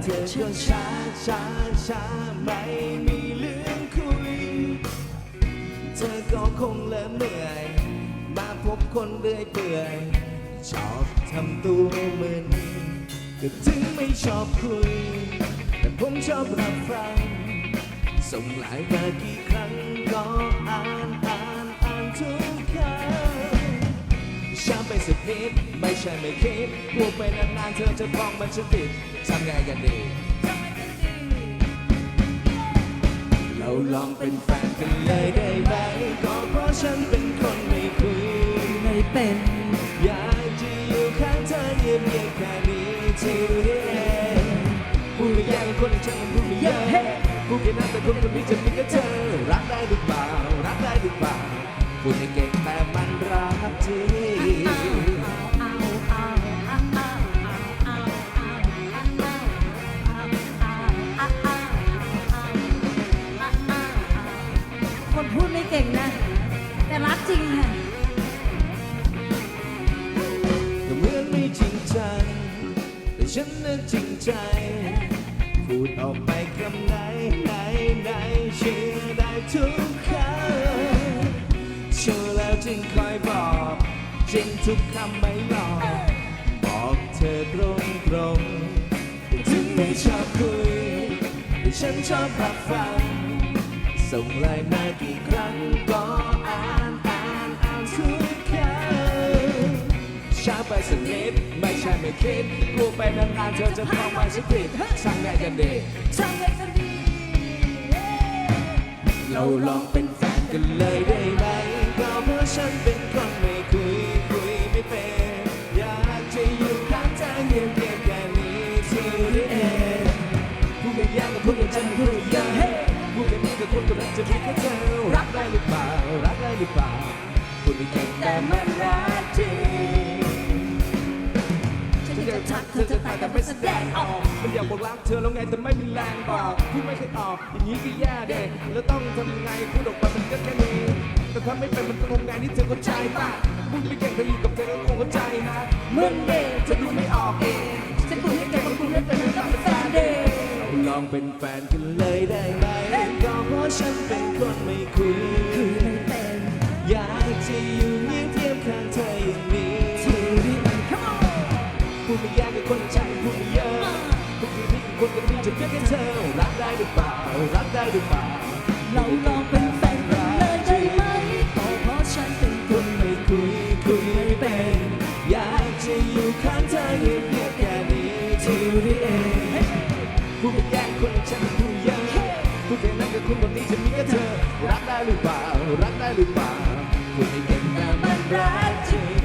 เธอก็ช้าช้าช้าไม่มีเรื่องคุย เธอก็คงเริ่มเหนื่อย มาพบคนเรื่อยเปื่อย ชอบทำตัวมึนก็ถึงไม่ชอบคุย แต่ผมชอบรับฟัง ส่งไลน์มากี่ครั้งก็อ่านอ่านอ่านทุก นิดไม่ใช่ไม่คิดพูดไปนานๆเธอจะฟ้องมันจะติดทำไงกันดี เราลองเป็นแฟนกันเลยได้ไหมก็เพราะฉันเป็นคนไม่คุยไม่เป็น อยากจะอยู่ข้างเธอเยียบเยียบแค่นี้ที่รู้เองพูดไม่ยากกับคนอย่างฉันมันพูดไม่เยอะพูดแค่นั้นแต่คนคนนี้จะมีแค่เธอรักได้หรือเปล่ารักได้หรือเปล่าพูดไม่เก่ง คนพูดไม่เก่งนะ แต่รักจริงค่ะก็เหมือนไม่จริงใจ แต่ฉันน่ะจริงใจ พูดออกไปคำไหนไหนไหนเชื่อได้ทุกคำเชื่อแล้วจึงคอยบอก จริงทุกคำไม่หลอก บอกเธอตรงตรงถึงไม่ชอบคุยแต่ฉันชอบรับฟัง ส่งไลน์มากี่ครั้งก็อ่านอ่านอ่านทุกครั้งช้าไปสักนิดไม่ใช่ไม่คิดกลัวไปนานๆเธอจะเข้ามาสักผิดช่างไงกันดีช่างไงกันดี เราลองเป็นแฟ ดไม่เก่งแต่มันรักจริงฉันฉันอยาจะกจะทักเธเธอจะตายแต่แต่ไม่แสดงออกมันอยากบอกรักเธอแล้วไงแต่ไม่มีแรงบอกพูดไม่เคยออก อย่างนี้ก็แย่เด็แล้วต้องทำยังไงพูดออกไปมันก็แค่นี้แต่ถ้าไม่เป็นมันก็คงไงนี่เธอเข้าใจป่ะพูดไม่เก่งแต่อยู่กับเธอก็คงเข้าใจนะมึงเด็กจะดูไม่ออกเองฉันพูดให้แกว่าคุณไม่เป็นมันต้องเป็นแฟนเด็กลองเป็นแฟนกันเลยได้ไหมก็เพราะฉันเป็นคนไม่คุย จะอยู่เงียบเทียบข้างเธออย่างนี้ทีวีมัน come on พูดไม่ยากกับคนอย่ฉันพูดไม่เยอะพูดแค่นี้กับคนคนนี้จะเพียงแค่เธอรักได้หรือเปล่ารักได้หรือเปล่าเราลองเป็นแฟนกันเลยได้ไหมก็เพราะฉันเป็นคนไม่คุยคุยไม่เป็นอยากจะอยู่ข้างเธอเงียบเงียบแค่นี้ที่รู้เองพูดไม่ยากกับคนอย่ฉันพูดเยอะพูดแค่นั้นกับคนคนนี้จะมีแค่เธอรักได้หรือเปล่ารักได้หรือเปล่า คุยก็นแบบมันรักจริง